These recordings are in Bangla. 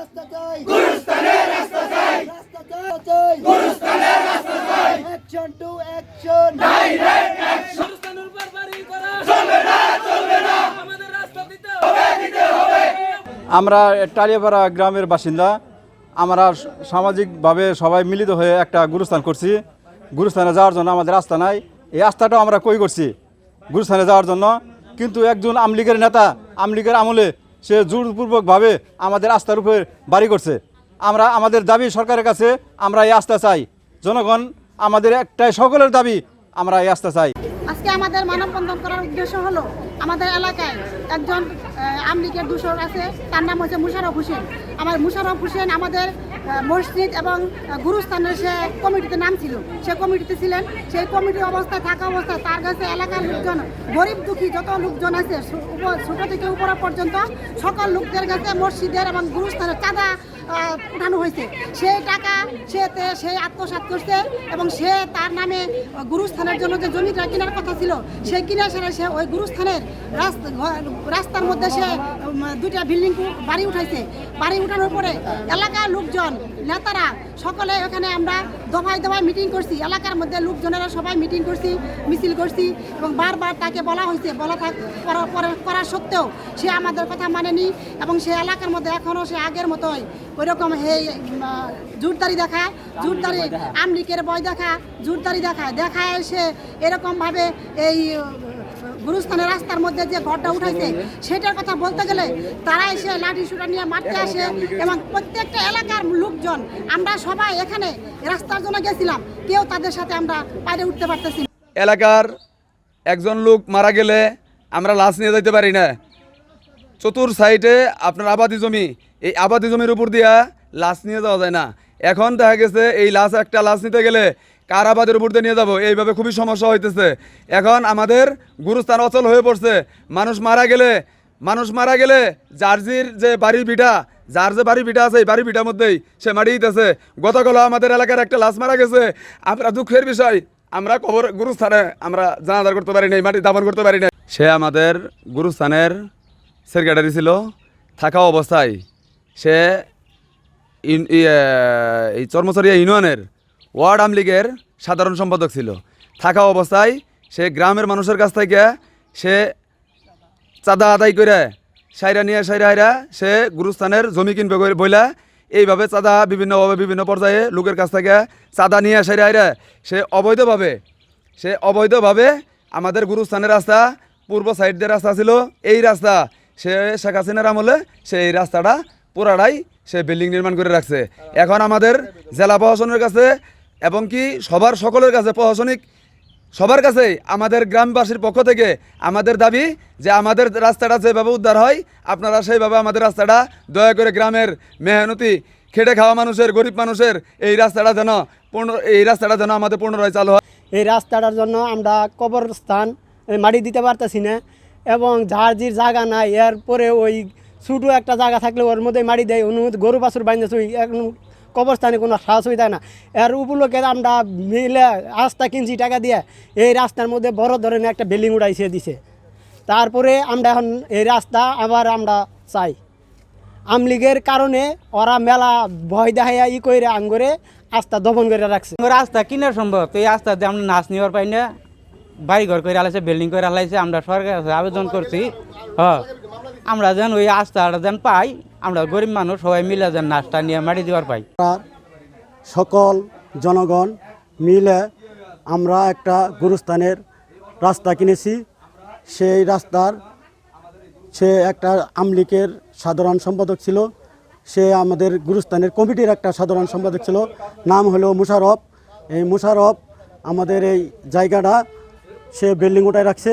রাস্তা চাই গুরুস্থানের রাস্তা চাই রাস্তা চাই গুরুস্থানের রাস্তা চাই অ্যাকশন টু অ্যাকশন গুরুস্থানের উপর বাড়ি করা। চলবে না চলবে না। আমাদের রাস্তা দিতে হবে। আমরা টালিয়াপাড়া গ্রামের বাসিন্দা। আমরা সামাজিকভাবে সবাই মিলিত হয়ে একটা গুরুস্থান করছি। গুরুস্থানে যাওয়ার জন্য আমাদের রাস্তা নাই। এই রাস্তাটাও আমরা কই করছি? গুরুস্থানে যাওয়ার জন্য। কিন্তু একজন আমলিগের নেতা আমলিগের আমলে সে জোরপূর্বকভাবে আমাদের আস্থার উপরে বাড়ি করছে। আমরা আমাদের দাবি সরকারের কাছে আমরা এই আস্থা চাই। জনগণ, আমাদের একটাই সকলের দাবি, আমরা এই আস্থা চাই। আজকে আমাদের মানববন্ধন করার উদ্দেশ্য হলো আমাদের এলাকায় একজন আমলিকের দূষক আছে। তার নাম হচ্ছে মুশারফ হোসেন। আমার মুশারফ হোসেন আমাদের মসজিদ এবং গুরুস্থানের সে কমিটিতে নাম ছিল সে কমিটিতে ছিলেন। সেই কমিটির অবস্থা, থাকা অবস্থায় তার কাছে এলাকার লোকজন, গরিব দুঃখী যত লোকজন আছে ছোটো থেকে উপরা পর্যন্ত সকল লোকদের কাছে মসজিদের এবং গুরুস্থানের চাঁদা উঠানো হয়েছে। সেই টাকা সে সে আত্মসাৎ করছে এবং সে তার নামে গুরুস্থানের জন্য যে জমিটা কেনার কথা ছিল, সে কিনে সেরে সে ওই গুরুস্থানের রাস্তা রাস্তার মধ্যে সে দুইটা বিল্ডিং বাড়ি উঠাইছে। বাড়ি উঠানোর পরে এলাকার লোকজন, নেতারা সকলে এখানে আমরা দফায় দফায় মিটিং করছি। এলাকার মধ্যে লোকজনেরা সবাই মিটিং করছি, মিছিল করছি এবং বারবার তাকে বলা হয়েছে। বলা থাক করা সত্ত্বেও সে আমাদের কথা মানেনি এবং সে এলাকার মধ্যে এখনও সে আগের মতোই ওইরকম হে জুটদারি দেখায় জুটদারি আমলিকের বয় দেখা জুটদারি দেখায়। দেখায় এসে এরকমভাবে এই গুরুস্থানের রাস্তার মধ্যে যে ঘরটা উঠাইছে সেটার কথা বলতে গেলে তারা এসে লাঠি সুটা নিয়ে মারতে আসে এবং প্রত্যেকটা এলাকার লোকজন আমরা সবাই এখানে রাস্তার জন্য গেছিলাম কেউ তাদের সাথে আমরা বাইরে উঠতে পারতেছি এলাকার একজন লোক মারা গেলে আমরা লাশ নিয়ে যাইতে পারি না। চতুর সাইডে আপনার আবাদি জমি। এই আবাদি জমির উপর দিয়া লাশ নিয়ে যাওয়া যায় না। এখন দেখা গেছে এই লাশ একটা লাশ নিতে গেলে কার আবাদের উপর দিয়ে নিয়ে যাব? এইভাবে খুবই সমস্যা হইতেছে। এখন আমাদের গুরুস্থান অচল হয়ে পড়ছে। মানুষ মারা গেলে, মানুষ মারা গেলে জার্জির যে বাড়ির ভিটা, যার যে বাড়ি ভিটা আছে এই বাড়ি ভিটার মধ্যেই সে মারি দিতেছে। গতকাল আমাদের এলাকার একটা লাশ মারা গেছে। আমরা দুঃখের বিষয়, আমরা কবর গুরুস্থানে আমরা জানাজার করতে পারি নাই, মাটি দাফন করতে পারি নাই। সে আমাদের গুরুস্থানের সেক্রেটারি ছিল থাকা অবস্থায় সে ইয়ে, এই চর্মচরিয়া ইউনিয়নের ওয়ার্ড আমলিগের সাধারণ সম্পাদক ছিল। থাকা অবস্থায় সে গ্রামের মানুষের কাছ থেকে সে চাঁদা আদায় করে সাইরা নিয়ে সাইরা হাইরা সে গুরুস্থানের জমি কিনবে বইলা এইভাবে চাঁদা বিভিন্নভাবে বিভিন্ন পর্যায়ে লোকের কাছ থেকে চাঁদা নিয়ে সাইরা হাইরা সে অবৈধভাবে সে অবৈধভাবে আমাদের গুরুস্থানের রাস্তা পূর্ব সাইড দিয়ে রাস্তা ছিল। এই রাস্তা সে শেখ হাসিনার আমলে সে এই রাস্তাটা পুরাটাই সে বিল্ডিং নির্মাণ করে রাখছে। এখন আমাদের জেলা প্রশাসনের কাছে এবং কি সবার সকলের কাছে প্রশাসনিক সবার কাছে আমাদের গ্রামবাসীর পক্ষ থেকে আমাদের দাবি যে আমাদের রাস্তাটা যেভাবে উদ্ধার হয়, আপনারা সেইভাবে আমাদের রাস্তাটা দয়া করে গ্রামের মেহনতি, খেটে খাওয়া মানুষের, গরিব মানুষের এই রাস্তাটা যেন পূর্ণ এই রাস্তাটা যেন আমাদের পুনরায় চালু হয়। এই রাস্তাটার জন্য আমরা কবরস্থান মাটি দিতে পারতেছি না। এবং যার যে জায়গা নাই এরপরে ওই ছোটো একটা জায়গা থাকলে ওর মধ্যে মারি দেয় অনুমতি গরু বাছুর বাইন্দেছে ওই এখন কবরস্থানে কোনো সাহস হয়ে যায় না। এর উপলক্ষে আমরা মিলে রাস্তা কিনছি টাকা দিয়ে, এই রাস্তার মধ্যে বড় ধরনের একটা বিল্ডিং উঠাইছে দিছে। তারপরে আমরা এখন এই রাস্তা আবার আমরা চাই। আমলিগের কারণে ওরা মেলা ভয় দেখাইয়া ই করে আঙ্গরে আস্থা দমন করে রাখছে। রাস্তা কিনা সম্ভব? এই রাস্তা দিয়ে আমরা নাচ নেওয়ার পাই না। বাড়ি ঘর করে আলাইছে বিল্ডিং করে আলাইছে, আমরা সরকারের কাছে আবেদন করছি। হ। আমরা যেন ওই রাস্তাটা যেন পাই, আমরা গরিব মানুষ সবাই মিলে যেন নাচটা নিয়ে মারি দেওয়ার পাই। সকল জনগণ মিলে আমরা একটা গুরুস্থানের রাস্তা কিনেছি। সেই রাস্তার সে একটা আমলিকের সাধারণ সম্পাদক ছিল। সে আমাদের গুরুস্থানের কমিটির একটা সাধারণ সম্পাদক ছিল। নাম হলো মুশারফ। এই মুশারফ আমাদের এই জায়গাটা সে বিল্ডিং উঠায় রাখছে।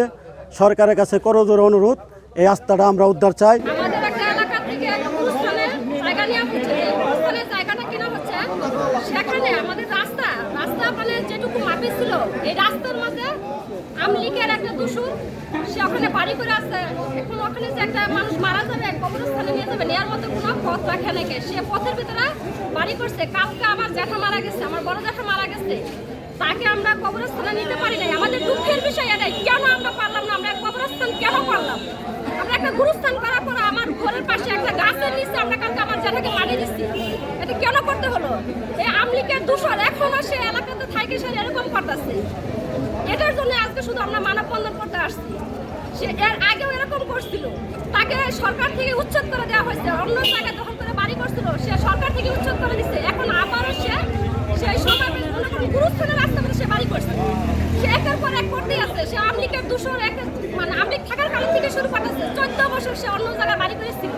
সরকারের কাছে করজোর অনুরোধ, এই রাস্তাটা আমরা উদ্ধার চাই। একটা মানে সে ওখানে বাড়ি করে আসছে। একটা মানুষ মারা যাবে সে পথের ভিতরে বাড়ি করছে। কালকে আমার জ্যাঠা মারা গেছে, আমার বড় জ্যাঠা মারা গেছে। তাকে আমরা কবরস্থানে নিতে পারি নাই আমাদের দুঃখের বিষয় এটাই কেন আমরা পারলাম না আমরা কবরস্থান কেন পারলাম আমরা একটা গুরুস্থান করার পর আমার ঘরের পাশে একটা গাছের নিচে আমরা কালকে আমার জেঠাকে মারি দিচ্ছি এটা কেন করতে হলো। এই আমলিকের দূষণ এখনও সে এলাকাতে থাকে সে এরকম করতেছে। এটার জন্য আজকে শুধু আমরা মানব মানববন্ধন করতে আসছি। সে এর আগেও এরকম করছিল। তাকে সরকার থেকে উচ্ছেদ করে দেওয়া হয়েছে। অন্য জায়গায় দখল করে বাড়ি করছিল। সে সরকার থেকে উচ্ছেদ করে দিচ্ছে এখন আবারও সে সেই সময় মনে রাস্তা সে বাড়ি করছে। সে একের পর এক করতেই আছে। সে আমলিকের দূষণ এক মানে আমলিক থাকার কারণ থেকে শুরু করতেছে। চোদ্দ বছর সে অন্য জায়গায় বাড়ি করেছিল।